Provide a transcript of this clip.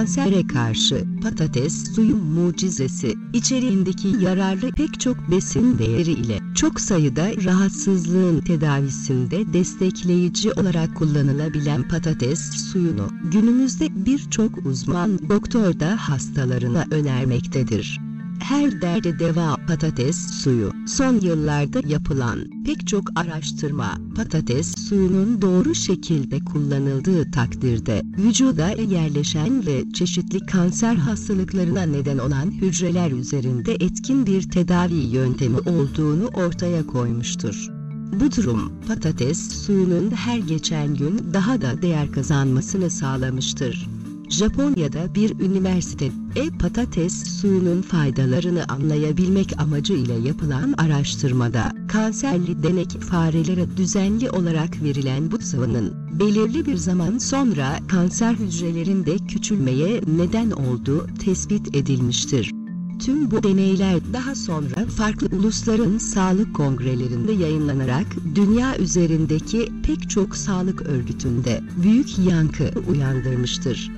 kansere karşı patates suyu mucizesi içeriğindeki yararlı pek çok besin değeri ile çok sayıda rahatsızlığın tedavisinde destekleyici olarak kullanılabilen patates suyunu günümüzde birçok uzman doktor da hastalarına önermektedir her derde deva patates suyu. Son yıllarda yapılan pek çok araştırma patates suyunun doğru şekilde kullanıldığı takdirde vücuda yerleşen ve çeşitli kanser hastalıklarına neden olan hücreler üzerinde etkin bir tedavi yöntemi olduğunu ortaya koymuştur. Bu durum patates suyunun her geçen gün daha da değer kazanmasını sağlamıştır. Japonya'da bir üniversite e-patates suyunun faydalarını anlayabilmek amacıyla yapılan araştırmada kanserli denek farelere düzenli olarak verilen bu sıvının belirli bir zaman sonra kanser hücrelerinde küçülmeye neden olduğu tespit edilmiştir. Tüm bu deneyler daha sonra farklı ulusların sağlık kongrelerinde yayınlanarak dünya üzerindeki pek çok sağlık örgütünde büyük yankı uyandırmıştır.